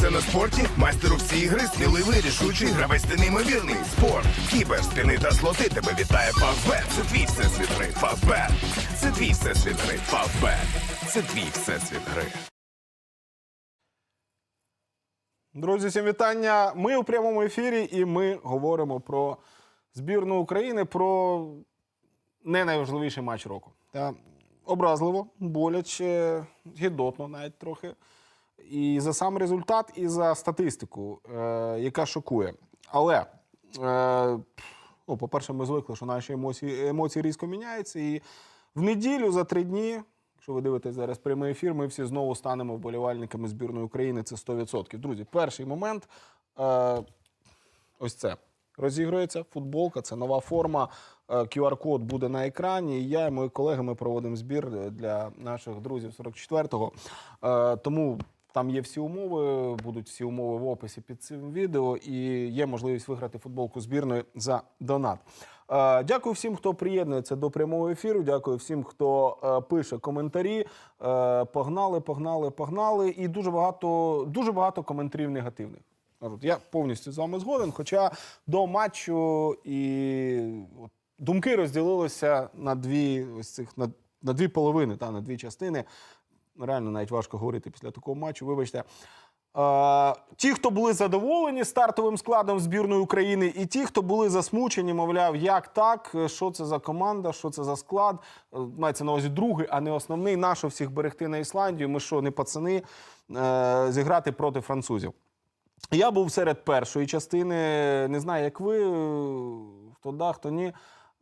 все на спорті? Майстер у всі ігри, сміливий, рішучий, гравець ти неймовірний. Спорт, кібер, спіни та слоти тебе вітає Фавбет. Це твій всесвіт гри. Фавбет. Це твій всесвіт гри. Фавбет. Це твій всесвіт гри. Друзі, всім вітання. Ми у прямому ефірі, і ми говоримо про збірну України, про не найважливіший матч року. Образливо, боляче, гідотно навіть трохи. І за сам результат, і за статистику, е, яка шокує. Але, ну, по-перше, ми звикли, що наші емоції, емоції різко міняються. І в неділю за три дні, якщо ви дивитесь зараз прямий ефір, ми всі знову станемо вболівальниками збірної України. Це 100%. Друзі, перший момент е, ось це. Розігрується футболка, це нова форма. QR-код буде на екрані. І я і мої колеги ми проводимо збір для наших друзів 44-го. Е, Тому там є всі умови, будуть всі умови в описі під цим відео, і є можливість виграти футболку збірної за донат. Е, Дякую всім, хто приєднується до прямого ефіру. Дякую всім, хто е, пише коментарі. Е, Погнали, погнали, погнали. І дуже багато, дуже багато коментарів негативних. Я повністю з вами згоден. Хоча до матчу і думки розділилися на дві ось цих на, на дві половини, та на дві частини. Реально навіть важко говорити після такого матчу. Вибачте. Е, ті, хто були задоволені стартовим складом збірної України, і ті, хто були засмучені, мовляв, як так, що це за команда, що це за склад. Е, Мається на увазі другий, а не основний. Нащо всіх берегти на Ісландію? Ми що, не пацани е, зіграти проти французів? Я був серед першої частини. Не знаю, як ви, е, хто да, хто ні.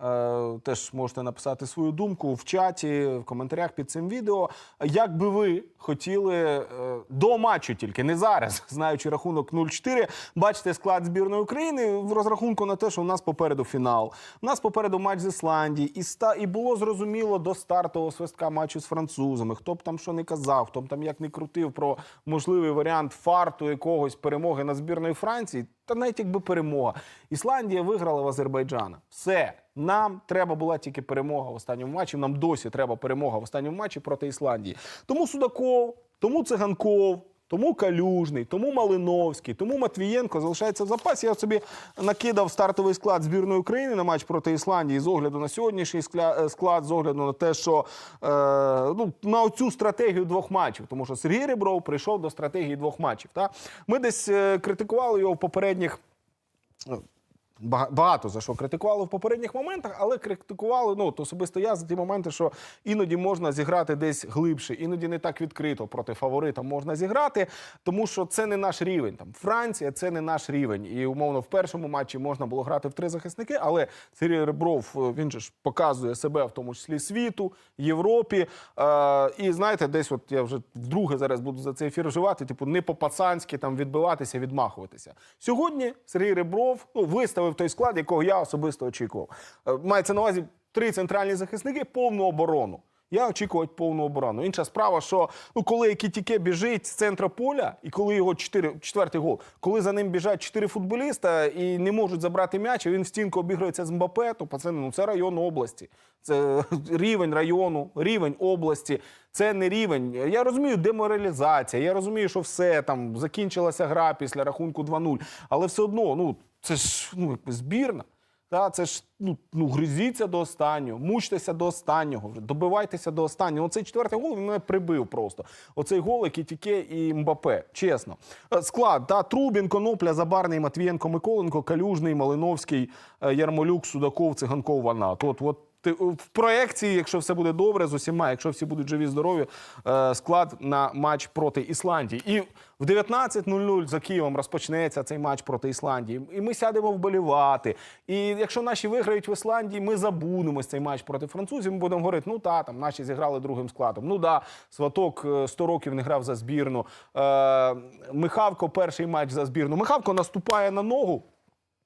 Е, Теж можете написати свою думку в чаті, в коментарях під цим відео. Як би ви хотіли е, до матчу, тільки не зараз, знаючи рахунок 0-4, бачите склад збірної України в розрахунку на те, що у нас попереду фінал. У нас попереду матч з Ісландії, і ста і було зрозуміло до стартового свистка матчу з французами. Хто б там що не казав, хто б там як не крутив про можливий варіант фарту якогось перемоги на збірної Франції. Та навіть якби перемога. Ісландія виграла в Азербайджана. Все. Нам треба була тільки перемога в останньому матчі. Нам досі треба перемога в останньому матчі проти Ісландії. Тому Судаков, тому Циганков, тому Калюжний, тому Малиновський, тому Матвієнко залишається в запасі. Я собі накидав стартовий склад збірної України на матч проти Ісландії з огляду на сьогоднішній е, склад, з огляду на те, що е, ну, на цю стратегію двох матчів, тому що Сергій Ребров прийшов до стратегії двох матчів. Та? Ми десь е, критикували його в попередніх. Бага- Багато за що критикували в попередніх моментах, але критикували ну от особисто я за ті моменти, що іноді можна зіграти десь глибше, іноді не так відкрито проти фаворита можна зіграти, тому що це не наш рівень. Там Франція це не наш рівень. І умовно в першому матчі можна було грати в три захисники, але Сергій Ребров він же ж показує себе в тому числі світу, Європі. Е, і знаєте, десь от я вже вдруге зараз буду за цей ефір вживати, типу, не по-пацанськи там відбиватися, відмахуватися. Сьогодні Сергій Ребров ну, виставив той склад, якого я особисто очікував. Е, Мається на увазі три центральні захисники, повну оборону. Я очікував повну оборону. Інша справа, що ну, коли Кітіке біжить з центра поля, і коли його чотири, четвертий гол, коли за ним біжать чотири футболіста і не можуть забрати м'яч, і він в стінку обігрується з Мбапе, то пацани, ну це район області. Це рівень району, рівень області. Це не рівень. Я розумію, деморалізація. Я розумію, що все там закінчилася гра після рахунку 2-0. Але все одно, ну це ж ну, якби збірна. Та, це ж ну, ну гризіться до останнього, мучтеся до останнього, добивайтеся до останнього. Оцей четвертий гол він мене прибив просто. Оцей гол, який тіке і Мбапе. Чесно. Е, Склад, та Трубін, Конопля, Забарний, Матвієнко, Миколенко, Калюжний, Малиновський, е, Ярмолюк, Судаков, Циганков, Ванат. От, от ти- в проекції, якщо все буде добре з усіма, якщо всі будуть живі, здорові, е, склад на матч проти Ісландії. І в 19.00 за Києвом розпочнеться цей матч проти Ісландії. І ми сядемо вболівати. І якщо наші виграють в Ісландії, ми забудемось цей матч проти французів. Ми будемо говорити: ну та там наші зіграли другим складом. Ну да, Сваток е, 100 років не грав за збірну. Е, Михавко перший матч за збірну. Михавко наступає на ногу.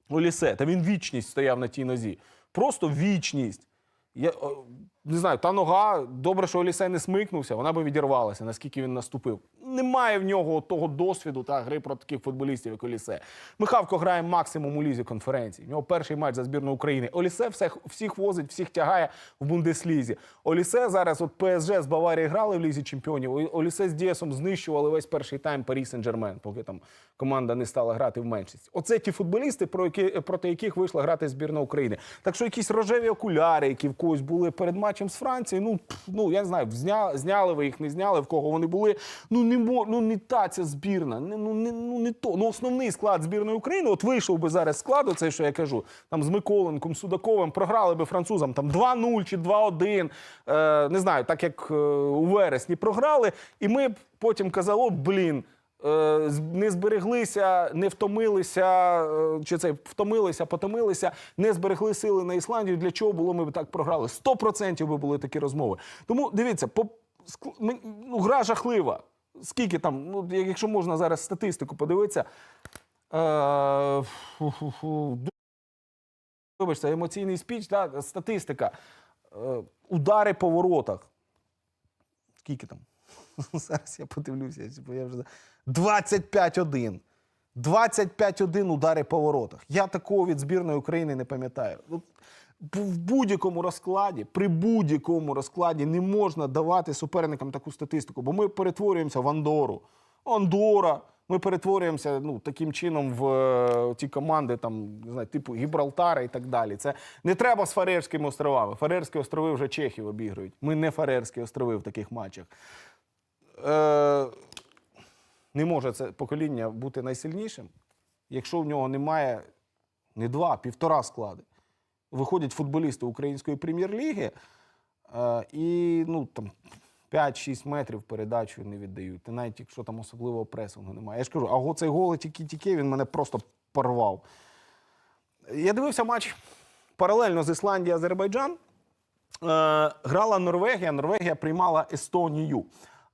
Олісе, та він вічність стояв на тій нозі. Просто вічність. Я, о, не знаю, та нога, добре, що Олісей не смикнувся, вона би відірвалася, наскільки він наступив. Немає в нього того досвіду та гри проти таких футболістів, як Олісе. Михавко грає максимум у лізі конференції. В нього перший матч за збірну України. Олісе всіх, всіх возить, всіх тягає в Бундеслізі. Олісе зараз, от ПСЖ з Баварії грали в лізі чемпіонів. Олісе з Дієсом знищували весь перший тайм Парі Сен-Жермен, поки там команда не стала грати в меншість. Оце ті футболісти, про які, проти яких вийшла грати збірна України. Так що якісь рожеві окуляри, які в когось були перед матчем з Францією, ну, ну я не знаю, зня, зняли ви їх, не зняли, в кого вони були. Ну не мо, ну не та ця збірна. Не, ну, не, ну не то. Ну основний склад збірної України, от вийшов би зараз склад, оцей, що я кажу, там з Миколенком, Судаковим, програли би французам там 2-0 чи 2-1. Е, не знаю, так як е, у вересні програли, і ми б потім казали, блін. Е, Не збереглися, не втомилися, е, чи це втомилися, потомилися, не зберегли сили на Ісландію. Для чого було ми б так програли? 100% би були такі розмови. Тому дивіться, по ну, гра жахлива. Скільки там, ну якщо можна зараз статистику подивитися. Е, Вибачте, емоційний спіч, та, статистика. Удари по воротах. Скільки там? Зараз я подивлюся, бо я вже. За- 25-1. 25-1 удари по воротах. Я такого від збірної України не пам'ятаю. В будь-якому розкладі, при будь-якому розкладі не можна давати суперникам таку статистику, бо ми перетворюємося в Андору. Андора. Ми перетворюємося ну, таким чином в е, ті команди, там, не знаю, типу Гібралтара і так далі. Це не треба з Фарерськими островами. Фарерські острови вже Чехів обігрують. Ми не Фарерські острови в таких матчах. Е, не може це покоління бути найсильнішим, якщо в нього немає не два, півтора склади. Виходять футболісти української прем'єр-ліги е, і ну, там, 5-6 метрів передачу не віддають. Навіть якщо там особливого пресингу немає. Я ж кажу, а цей гол тільки-тільки він мене просто порвав. Я дивився матч паралельно з Ісландією Азербайджан. Е, грала Норвегія. Норвегія приймала Естонію.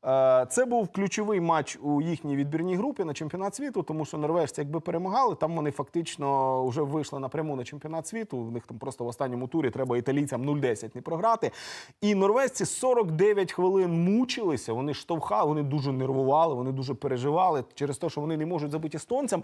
Е, Це був ключовий матч у їхній відбірній групі на чемпіонат світу, тому що норвежці, якби перемагали, там вони фактично вже вийшли напряму на чемпіонат світу. У них там просто в останньому турі треба італійцям 0-10 не програти. І норвежці 49 хвилин мучилися. Вони штовхали, вони дуже нервували, вони дуже переживали через те, що вони не можуть забити естонцям,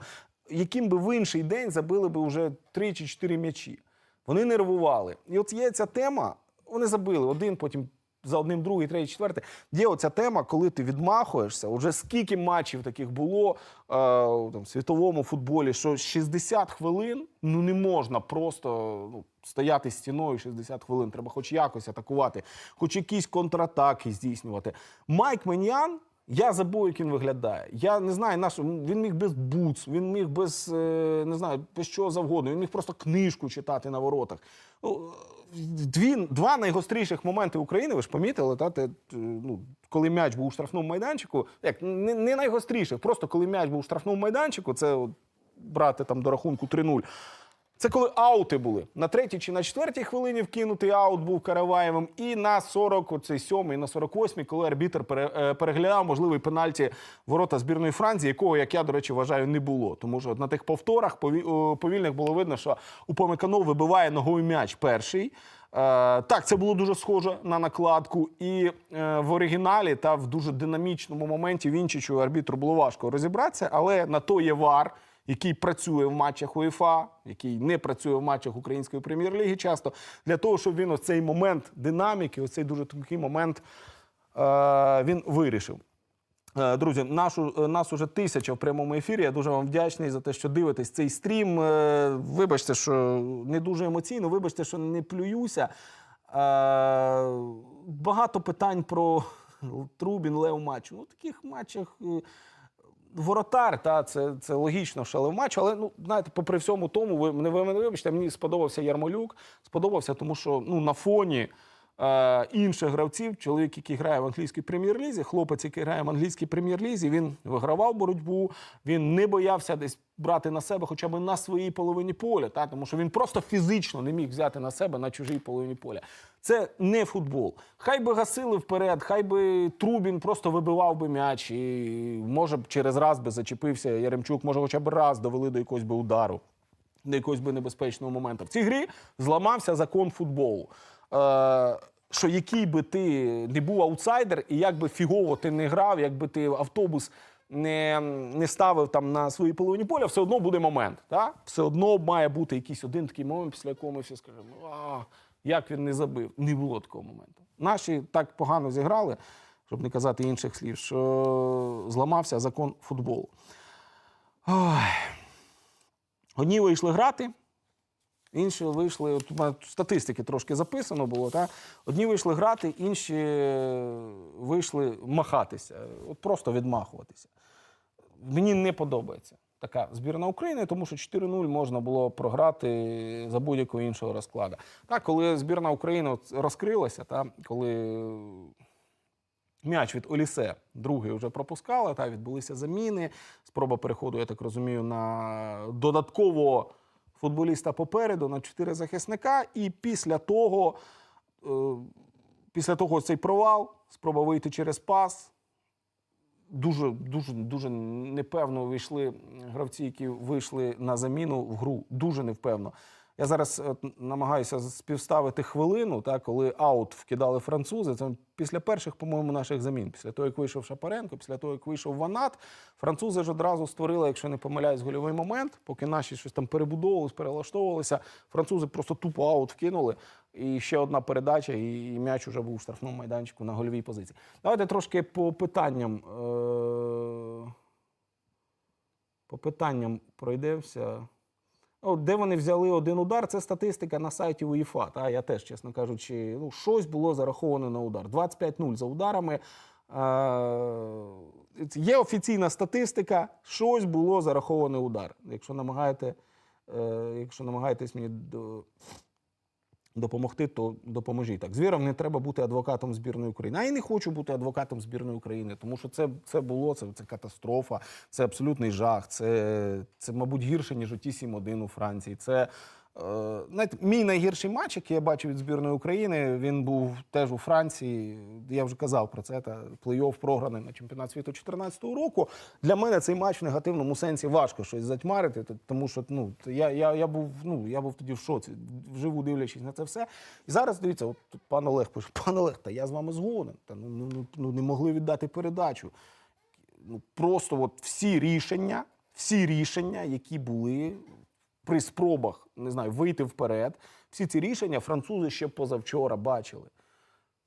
яким би в інший день забили би вже 3 чи 4 м'ячі. Вони нервували. І от є ця тема, вони забили один, потім за одним, другий, третій, четвертий. Є оця тема, коли ти відмахуєшся. Уже скільки матчів таких було е, там, світовому футболі, що 60 хвилин ну не можна просто ну, стояти стіною 60 хвилин. Треба хоч якось атакувати, хоч якісь контратаки здійснювати. Майк Менян. Я забув, як він виглядає. Я не знаю, наш він міг без буц, він міг без е, не знаю, без чого завгодно. Він міг просто книжку читати на воротах. Ну, Дві, два найгостріших моменти України, ви ж помітили, та, те, е, ну, коли м'яч був у штрафному майданчику, як не, не найгостріших, просто коли м'яч був у штрафному майданчику, це от, брати там до рахунку 3-0. Це коли аути були. На третій чи на четвертій хвилині вкинутий аут був Караваєвим. І на 40, оцей сьомий, на 48-й, коли арбітр е, переглядав можливий пенальті ворота збірної Франції, якого, як я, до речі, вважаю, не було. Тому що на тих повторах пові- повільних було видно, що Упомеканов вибиває ногою м'яч перший. Е, так, це було дуже схоже на накладку. І е, в оригіналі та в дуже динамічному моменті Вінчичу арбітру було важко розібратися, але на то є вар який працює в матчах УЄФА, який не працює в матчах Української прем'єр-ліги часто, для того, щоб він оцей момент динаміки, оцей дуже такий момент е, він вирішив. Е, Друзі, нашу, е, нас уже тисяча в прямому ефірі. Я дуже вам вдячний за те, що дивитесь цей стрім. Вибачте, що не дуже емоційно, вибачте, що не плююся. Багато питань про Трубін, Лев матч. Ну, таких матчах. Воротар, та це, це логічно, що але в матч, але ну знаєте, попри всьому тому, ви мене ви мене вибачте, мені сподобався Ярмолюк. Сподобався, тому що ну на фоні інших гравців, чоловік, який грає в англійській прем'єр-лізі, хлопець, який грає в англійській прем'єр-лізі, він вигравав боротьбу, він не боявся десь брати на себе хоча б на своїй половині поля, та тому що він просто фізично не міг взяти на себе на чужій половині поля. Це не футбол. Хай би гасили вперед, хай би Трубін просто вибивав би м'яч, і може б через раз би зачепився Яремчук, може, хоча б раз довели до якогось би удару, до якогось би небезпечного моменту. В цій грі зламався закон футболу. Е, що який би ти не був аутсайдер, і як би фігово ти не грав, якби ти автобус не, не ставив там на своїй половині поля, все одно буде момент. Так? Все одно має бути якийсь один такий момент, після якого ми всі скажемо, а, як він не забив. Не було такого моменту. Наші так погано зіграли, щоб не казати інших слів, що зламався закон футболу. Ой. Одні вийшли грати, інші вийшли. От статистики трошки записано було. Та? Одні вийшли грати, інші вийшли махатися, от просто відмахуватися. Мені не подобається така збірна України, тому що 4-0 можна було програти за будь-якого іншого розкладу. Так, коли збірна України розкрилася, та, коли М'яч від Олісе другий вже пропускала, та відбулися заміни. Спроба переходу, я так розумію, на додаткового футболіста попереду на чотири захисника. І після того, е, після того цей провал, спроба вийти через пас. Дуже, дуже, дуже непевно вийшли гравці, які вийшли на заміну в гру. Дуже невпевно. Я зараз намагаюся співставити хвилину, та, коли аут вкидали французи. Це після перших, по-моєму, наших замін. Після того, як вийшов Шапаренко, після того, як вийшов Ванат, французи ж одразу створили, якщо не помиляюсь, гольовий момент, поки наші щось там перебудовувались, перелаштовувалися. Французи просто тупо аут вкинули. І ще одна передача, і і м'яч уже був у штрафному майданчику на гольовій позиції. Давайте трошки по питанням. Е- по питанням пройдемося. От де вони взяли один удар, це статистика на сайті УЄФА. Та? Я теж, чесно кажучи, ну, щось було зараховано на удар. 25-0 за ударами. Е, є офіційна статистика, щось було зараховане удар. Якщо намагаєте, е, якщо намагаєтесь мені допомогти, то допоможіть. Так, звіром не треба бути адвокатом збірної України. А я не хочу бути адвокатом збірної України, тому що це, це було, це, це катастрофа, це абсолютний жах. Це, це мабуть, гірше, ніж у ті 7-1 у Франції. Це Е, знаєте, мій найгірший матч, який я бачив від збірної України, він був теж у Франції. Я вже казав про це. Та плей-офф програний на чемпіонат світу 2014 року. Для мене цей матч в негативному сенсі важко щось затьмарити, тому що ну я, я, я був ну я був тоді в шоці, вживу дивлячись на це все. І зараз дивіться, от тут пан Олег пише: пан Олег, та я з вами згоден. Та ну, ну, ну, ну не могли віддати передачу. Ну просто от всі рішення, всі рішення, які були при спробах не знаю, вийти вперед. Всі ці рішення французи ще позавчора бачили.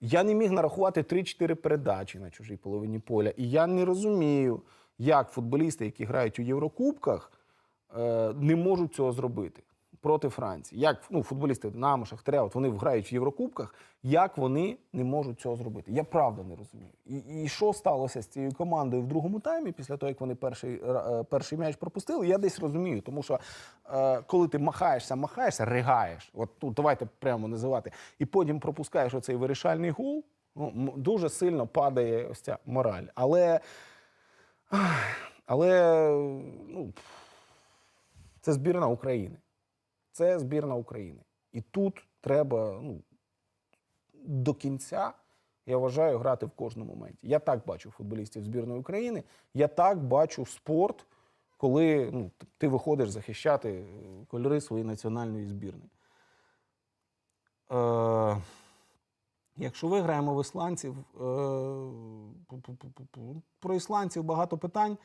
Я не міг нарахувати 3-4 передачі на чужій половині поля. І я не розумію, як футболісти, які грають у Єврокубках, е, не можуть цього зробити проти Франції. Як ну, футболісти Динамо, Шахтаря, от вони грають в Єврокубках, як вони не можуть цього зробити? Я правда не розумію. І, і що сталося з цією командою в другому таймі, після того, як вони перший, е, перший м'яч пропустили, я десь розумію. Тому що е, коли ти махаєшся, махаєшся, ригаєш. От тут давайте прямо називати, і потім пропускаєш оцей вирішальний гол, ну, дуже сильно падає ось ця мораль. Але, але ну, це збірна України. Це збірна України. І тут треба ну, до кінця, я вважаю, грати в кожному моменті. Я так бачу футболістів збірної України, я так бачу спорт, коли ну, ти виходиш захищати е, кольори своєї національної збірної. Е, якщо виграємо в ісландців, е, про ісландців багато питань.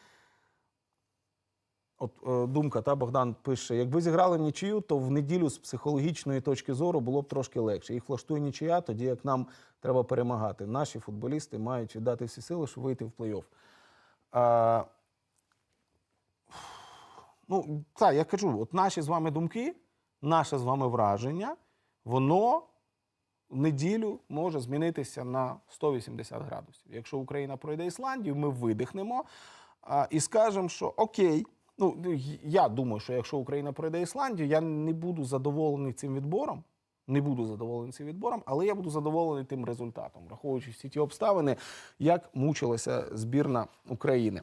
От е, думка, та Богдан пише: якби зіграли нічию, то в неділю з психологічної точки зору було б трошки легше. Їх влаштує нічия, тоді як нам треба перемагати. Наші футболісти мають віддати всі сили, щоб вийти в плей-офф. А, ну, так, я кажу, от наші з вами думки, наше з вами враження, воно в неділю може змінитися на 180 градусів. Якщо Україна пройде Ісландію, ми видихнемо а, і скажемо, що окей. Ну, я думаю, що якщо Україна пройде Ісландію, я не буду задоволений цим відбором. Не буду задоволений цим відбором, але я буду задоволений тим результатом, враховуючи всі ті обставини, як мучилася збірна України.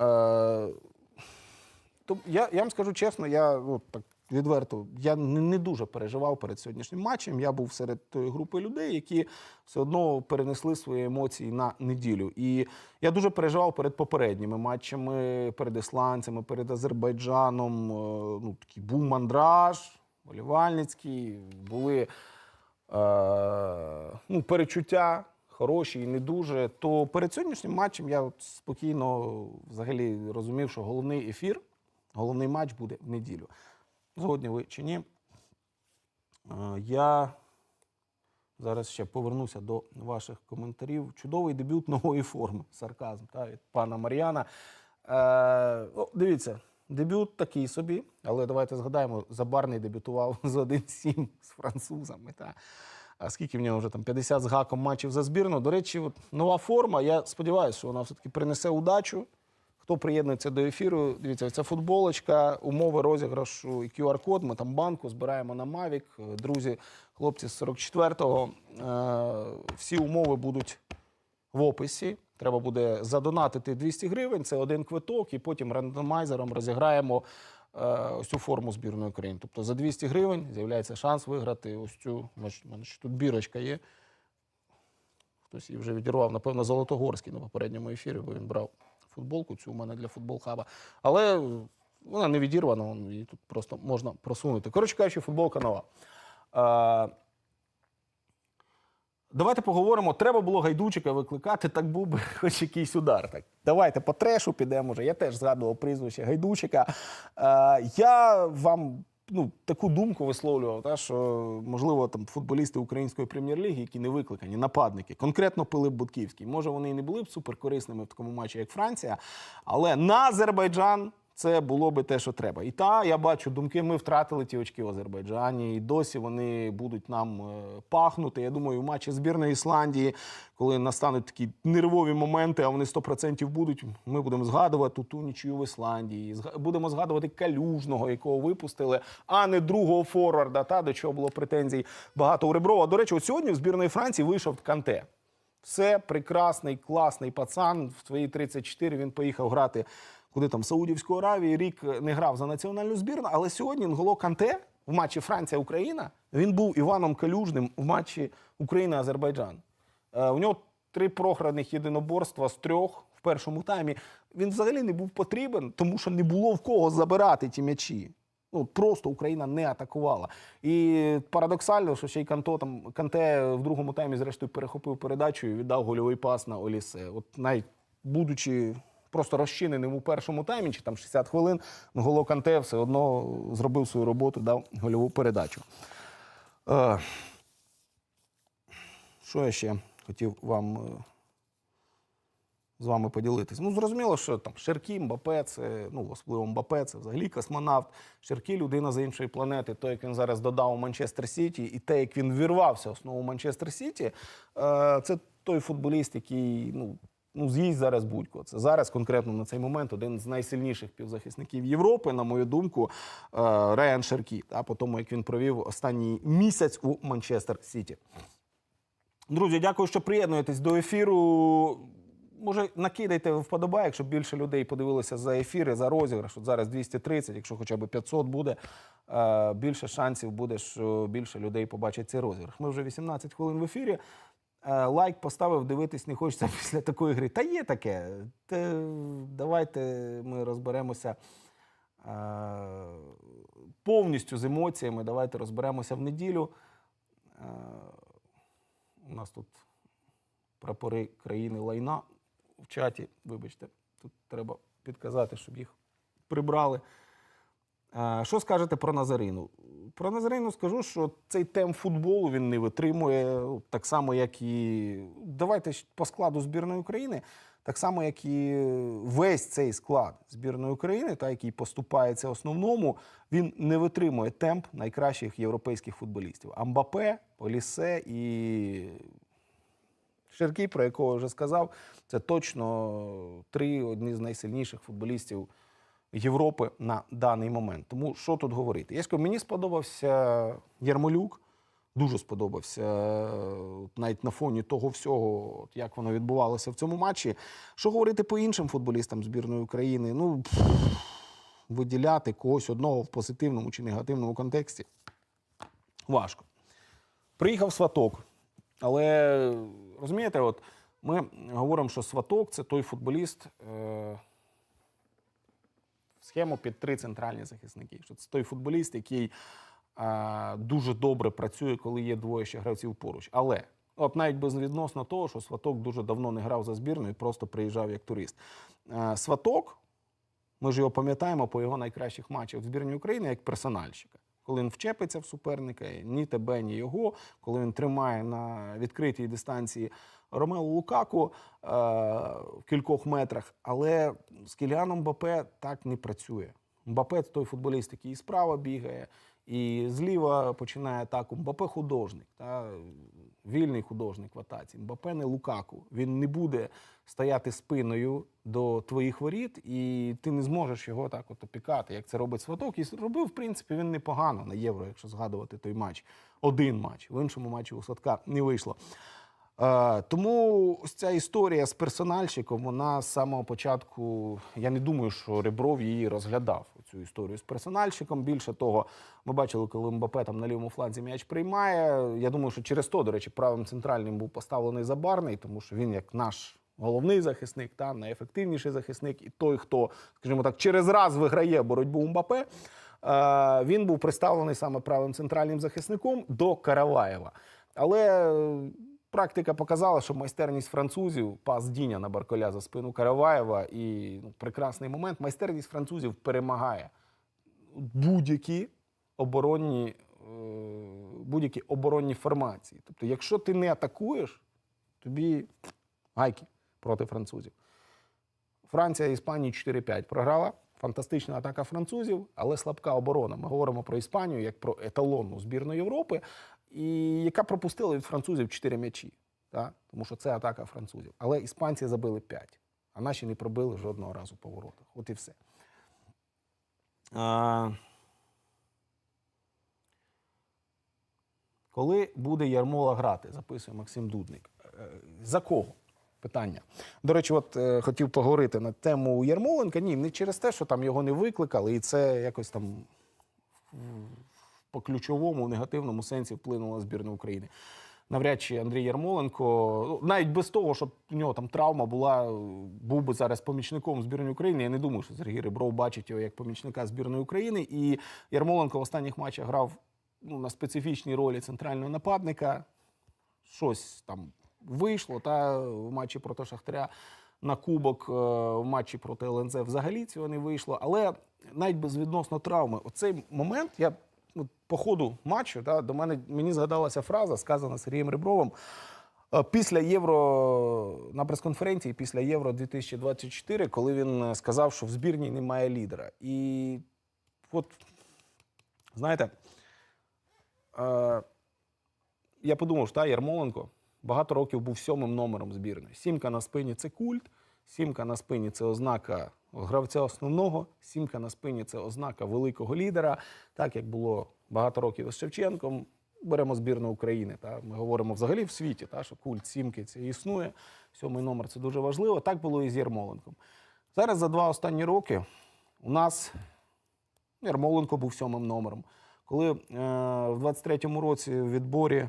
Е, то я, я вам скажу чесно, я от так відверто, я не, дуже переживав перед сьогоднішнім матчем. Я був серед тої групи людей, які все одно перенесли свої емоції на неділю. І я дуже переживав перед попередніми матчами, перед ісландцями, перед Азербайджаном. Е, Ну, такий був мандраж, болівальницький, були. ну, перечуття хороші і не дуже, то перед сьогоднішнім матчем я спокійно взагалі розумів, що головний ефір, головний матч буде в неділю. Згодні ви чи ні? Е, Я зараз ще повернуся до ваших коментарів. Чудовий дебют нової форми. Сарказм та, від пана Мар'яна. Е, о, дивіться, дебют такий собі, але давайте згадаємо, Забарний дебютував з 1-7 з французами. Та. А скільки в нього вже там 50 з гаком матчів за збірну. До речі, от, нова форма. Я сподіваюся, що вона все-таки принесе удачу. Хто приєднується до ефіру, дивіться, ця футболочка, умови розіграшу і QR-код. Ми там банку збираємо на Mavic. Е, Друзі, хлопці з 44-го. е, Всі умови будуть в описі. Треба буде задонатити 200 гривень. Це один квиток, і потім рандомайзером розіграємо е, ось цю форму збірної України. Тобто за 200 гривень з'являється шанс виграти ось цю. ще тут бірочка є. Хтось її вже відірвав, напевно, Золотогорський на попередньому ефірі, бо він брав футболку цю у мене для футбол-хаба. Але вона не відірвана, її тут просто можна просунути. Коротше кажучи, футболка нова. Е, Давайте поговоримо. Треба було гайдучика викликати, так був би хоч якийсь удар. Так, давайте по трешу підемо. Вже. Я теж згадував прізвище гайдучика. Е, я вам ну, таку думку висловлював, та, що можливо там футболісти української прем'єр-ліги, які не викликані, нападники, конкретно Пилип Бутківський. Може, вони і не були б суперкорисними в такому матчі, як Франція, але на Азербайджан. Це було би те, що треба. І та я бачу думки. Ми втратили ті очки в Азербайджані, і досі вони будуть нам е, пахнути. Я думаю, в матчі збірної Ісландії, коли настануть такі нервові моменти, а вони 100% будуть. Ми будемо згадувати ту нічию в Ісландії. Будемо згадувати калюжного, якого випустили, а не другого форварда, та до чого було претензій багато у Реброва. До речі, от сьогодні в збірної Франції вийшов Канте. Все прекрасний, класний пацан. В свої 34 він поїхав грати куди там в Саудівську Аравію. Рік не грав за національну збірну. Але сьогодні Нголо Канте в матчі Франція-Україна він був Іваном Калюжним в матчі Україна-Азербайджан. Е, у нього три програних єдиноборства з трьох в першому таймі. Він взагалі не був потрібен, тому що не було в кого забирати ті м'ячі. Ну, просто Україна не атакувала. І парадоксально, що ще й Канто там Канте в другому таймі, зрештою, перехопив передачу і віддав гольовий пас на Олісе. От навіть будучи просто розчиненим у першому таймі, чи там 60 хвилин, Голо Канте все одно зробив свою роботу, дав гольову передачу. Е, що я ще хотів вам е, з вами поділитися. Ну, зрозуміло, що там Шеркі, Мбапе, це ну, особливо Мбапе, це взагалі космонавт. Шеркі людина з іншої планети. То, як він зараз додав у Манчестер Сіті, і те, як він вірвався в основу Манчестер Сіті, е, це той футболіст, який ну. Ну, з'їсть зараз будь-ко. Це зараз конкретно на цей момент один з найсильніших півзахисників Європи, на мою думку, е, Райан Шеркі, та, по тому, як він провів останній місяць у Манчестер Сіті. Друзі, дякую, що приєднуєтесь до ефіру. Може, накидайте вподобайок, щоб більше людей подивилися за ефіри, за розіграш. От зараз 230, якщо хоча б 500 буде, е, більше шансів буде, що більше людей побачать цей розіграш. Ми вже 18 хвилин в ефірі. Е, Лайк поставив, дивитись не хочеться після такої гри. Та є таке. Те, давайте ми розберемося е, повністю з емоціями. Давайте розберемося в неділю. Е, у нас тут прапори країни лайна в чаті. Вибачте, тут треба підказати, щоб їх прибрали. Що скажете про Назарину? Про Назарину скажу, що цей темп футболу він не витримує, так само, як і давайте по складу збірної України, так само, як і весь цей склад збірної України, та який поступається основному, він не витримує темп найкращих європейських футболістів. Амбапе, Олісе і Шеркій, про якого вже сказав, це точно три одні з найсильніших футболістів Європи на даний момент. Тому що тут говорити? Я скажу, мені сподобався Ярмолюк, дуже сподобався е, навіть на фоні того всього, як воно відбувалося в цьому матчі. Що говорити по іншим футболістам збірної України? Ну виділяти когось одного в позитивному чи негативному контексті важко. Приїхав сваток. Але розумієте, от ми говоримо, що сваток це той футболіст. Е- схему під три центральні захисники. Що це той футболіст, який а, дуже добре працює, коли є двоє ще гравців поруч. Але от навіть безвідносно того, що Сваток дуже давно не грав за збірну і просто приїжджав як турист. А, Сваток, ми ж його пам'ятаємо по його найкращих матчах в збірні України як персональщика. Коли він вчепиться в суперника, ні тебе, ні його, коли він тримає на відкритій дистанції Ромелу Лукаку е- в кількох метрах. Але з Кіліаном Бапе так не працює. Мбапе той футболіст, який і справа бігає, і зліва починає атаку. Мбапе художник, та, вільний художник в атаці. Мбапе не Лукаку. Він не буде стояти спиною до твоїх воріт, і ти не зможеш його так от опікати, як це робить Сваток. І робив, в принципі, він непогано на євро, якщо згадувати той матч. Один матч. В іншому матчі у Сватка не вийшло. Е, тому ось ця історія з персональщиком, вона з самого початку, я не думаю, що Ребров її розглядав, цю історію з персональщиком. Більше того, ми бачили, коли Мбапе там на лівому фланзі м'яч приймає. Я думаю, що через то, до речі, правим центральним був поставлений Забарний, тому що він як наш головний захисник, та найефективніший захисник, і той, хто, скажімо так, через раз виграє боротьбу Мбапе. е, Він був представлений саме правим центральним захисником до Караваєва. Але практика показала, що майстерність французів, пас Діня на Барколя за спину Караваєва і ну, прекрасний момент. Майстерність французів перемагає будь-які оборонні, е, будь-які оборонні формації. Тобто, якщо ти не атакуєш, тобі гайки проти французів. Франція Іспанії 4-5 програла. Фантастична атака французів, але слабка оборона. Ми говоримо про Іспанію як про еталонну збірну Європи, і яка пропустила від французів 4 м'ячі. Та? Тому що це атака французів. Але іспанці забили 5, а наші не пробили жодного разу по воротах. От і все. А... Коли буде Ярмола грати, записує Максим Дудник. Е, За кого? Питання. До речі, от е, хотів поговорити на тему Ярмоленка. Ні, не через те, що там його не викликали, і це якось там по ключовому в негативному сенсі вплинуло на збірну України. Навряд чи Андрій Ярмоленко, ну, навіть без того, щоб у нього там травма була, був би зараз помічником збірної України. Я не думаю, що Сергій Ребров бачить його як помічника збірної України. І Ярмоленко в останніх матчах грав ну, на специфічній ролі центрального нападника. Щось там вийшло. Та в матчі проти Шахтаря на кубок, е, в матчі проти ЛНЗ взагалі цього не вийшло. Але навіть безвідносно травми, оцей момент я по ходу матчу та, до мене мені згадалася фраза, сказана Сергієм Ребровим. Е, Після євро на прес-конференції, після євро 2024, коли він е, сказав, що в збірній немає лідера. І от, знаєте, е, я подумав, що та Ярмоленко багато років був сьомим номером збірної. Сімка на спині це культ, сімка на спині це ознака гравця основного, сімка на спині це ознака великого лідера, так як було багато років із Шевченком. Беремо збірну України. Та ми говоримо взагалі в світі, та що культ сімки це існує. Сьомий номер це дуже важливо. Так було і з Ярмоленком. Зараз за два останні роки у нас Ярмоленко був сьомим номером. Коли е, в 23-му році в відборі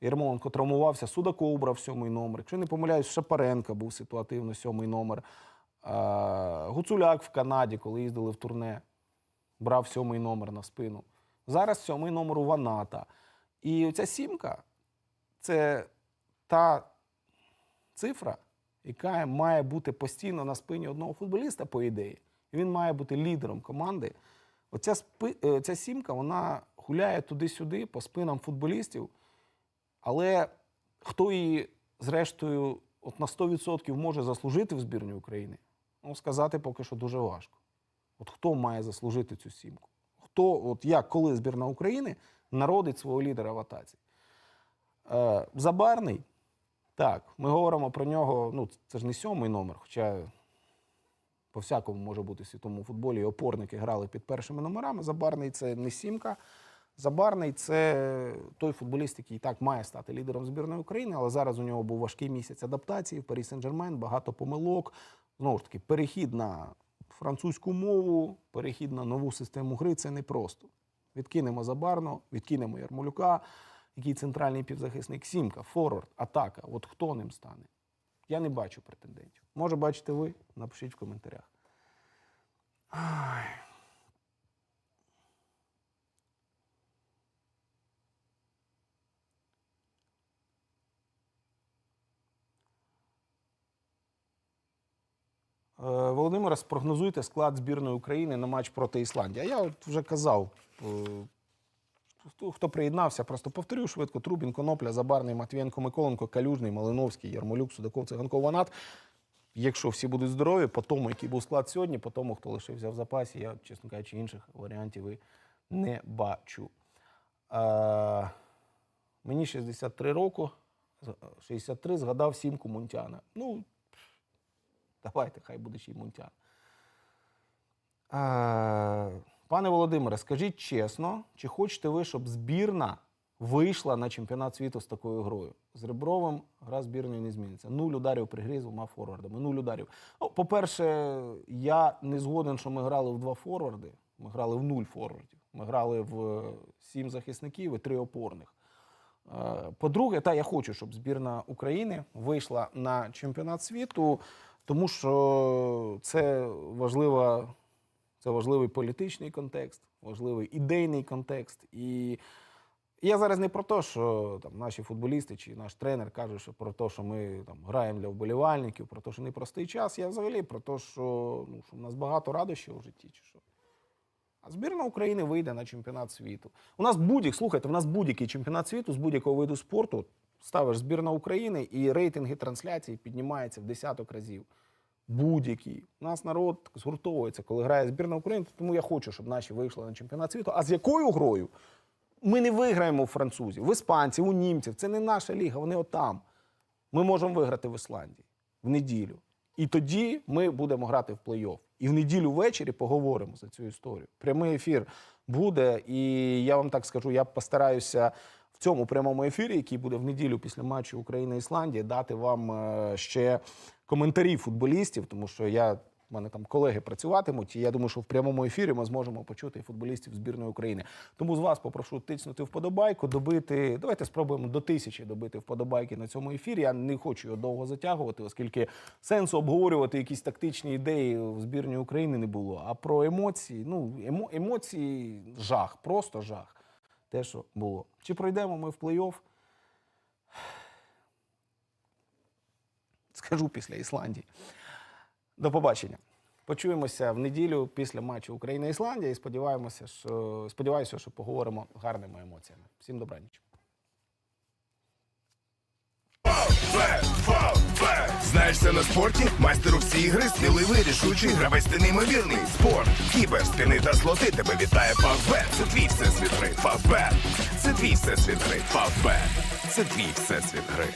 Ярмоленко травмувався, Судаков брав сьомий номер. Якщо не помиляюсь, Шапаренка був ситуативно сьомий номер. Е, Гуцуляк в Канаді, коли їздили в турне, брав сьомий номер на спину. Зараз сьомий номер у Ваната. І ця сімка це та цифра, яка має бути постійно на спині одного футболіста, по ідеї. Він має бути лідером команди. Оця спи, е, ця сімка вона гуляє туди-сюди по спинам футболістів. Але хто її, зрештою, от на 100% може заслужити в збірні України, ну, сказати поки що дуже важко. От хто має заслужити цю сімку? Хто, от як, коли збірна України народить свого лідера в атаці? Е, Забарний, так, ми говоримо про нього. Ну, це ж не сьомий номер, хоча по всякому може бути в світовому футболі. Опорники грали під першими номерами. Забарний це не сімка. Забарний це той футболіст, який так має стати лідером збірної України, але зараз у нього був важкий місяць адаптації в Парі Сен-Жермен, багато помилок. Знову ж таки, перехід на французьку мову, перехід на нову систему гри це непросто. Відкинемо Забарно, відкинемо Ярмолюка, який центральний півзахисник, сімка, форвард, атака. От хто ним стане? Я не бачу претендентів. Може, бачите ви? Напишіть в коментарях. Ай. Володимире, спрогнозуйте склад збірної України на матч проти Ісландії. А я от вже казав, е, хто приєднався, просто повторю швидко: Трубін, Конопля, Забарний, Матвієнко, Миколенко, Калюжний, Малиновський, Ярмолюк, Судаков, Циганков, Ванат. Якщо всі будуть здорові, по тому, який був склад сьогодні, по тому, хто лишився в запасі, я, чесно кажучи, інших варіантів і не бачу. Е, мені 63 року, 63 згадав сімку Мунтяна. Ну, давайте, хай буде ще й Мунтян. Е, пане Володимире, скажіть чесно, чи хочете ви, щоб збірна вийшла на чемпіонат світу з такою грою? З Ребровим гра збірної не зміниться. Нуль ударів при грі з двома форвардами. Нуль ударів. Ну, по-перше, я не згоден, що ми грали в два форварди. Ми грали в нуль форвардів. Ми грали в е, сім захисників і три опорних. Е, По-друге, та я хочу, щоб збірна України вийшла на чемпіонат світу, тому що це важлива, це важливий політичний контекст, важливий ідейний контекст. І я зараз не про те, що там наші футболісти чи наш тренер каже, що про те, що ми там граємо для вболівальників, про те, що непростий час. Я взагалі про те, що, ну, що в нас багато радощів у житті, чи що. А збірна України вийде на чемпіонат світу. У нас будь-який, слухайте, у нас будь-який чемпіонат світу з будь-якого виду спорту. Ставиш збірна України і рейтинги трансляцій піднімаються в десяток разів. Будь-який. У нас народ згуртовується, коли грає збірна України. Тому я хочу, щоб наші вийшли на чемпіонат світу. А з якою грою? Ми не виграємо у французів, в іспанців, у німців. Це не наша ліга, вони отам. Ми можемо виграти в Ісландії в неділю. І тоді ми будемо грати в плей-офф. І в неділю ввечері поговоримо за цю історію. Прямий ефір буде, і я вам так скажу, я постараюся цьому прямому ефірі, який буде в неділю після матчу Україна-Ісландія, дати вам е, ще коментарі футболістів, тому що я. У мене там колеги працюватимуть, і я думаю, що в прямому ефірі ми зможемо почути футболістів збірної України. Тому з вас попрошу тиснути вподобайку, добити. Давайте спробуємо до тисячі добити вподобайки на цьому ефірі. Я не хочу його довго затягувати, оскільки сенсу обговорювати якісь тактичні ідеї в збірні України не було. А про емоції, ну емо, емоції жах, просто жах. Те, що було. Чи пройдемо ми в плей-офф? Скажу після Ісландії. До побачення. Почуємося в неділю після матчу Україна-Ісландія і сподіваємося, що сподіваюся, що поговоримо гарними емоціями. Всім добраніч. Фе, фо, фе. Знаєш це на спорті? Майстер у всі ігри, сміливий, рішучий, гравець ти неймовірний. Спорт, кібер, спини та слоти тебе вітає Фавбет. Це твій всесвіт гри. Фавбет. Це твій всесвіт гри. Фавбет. Це твій всесвіт гри.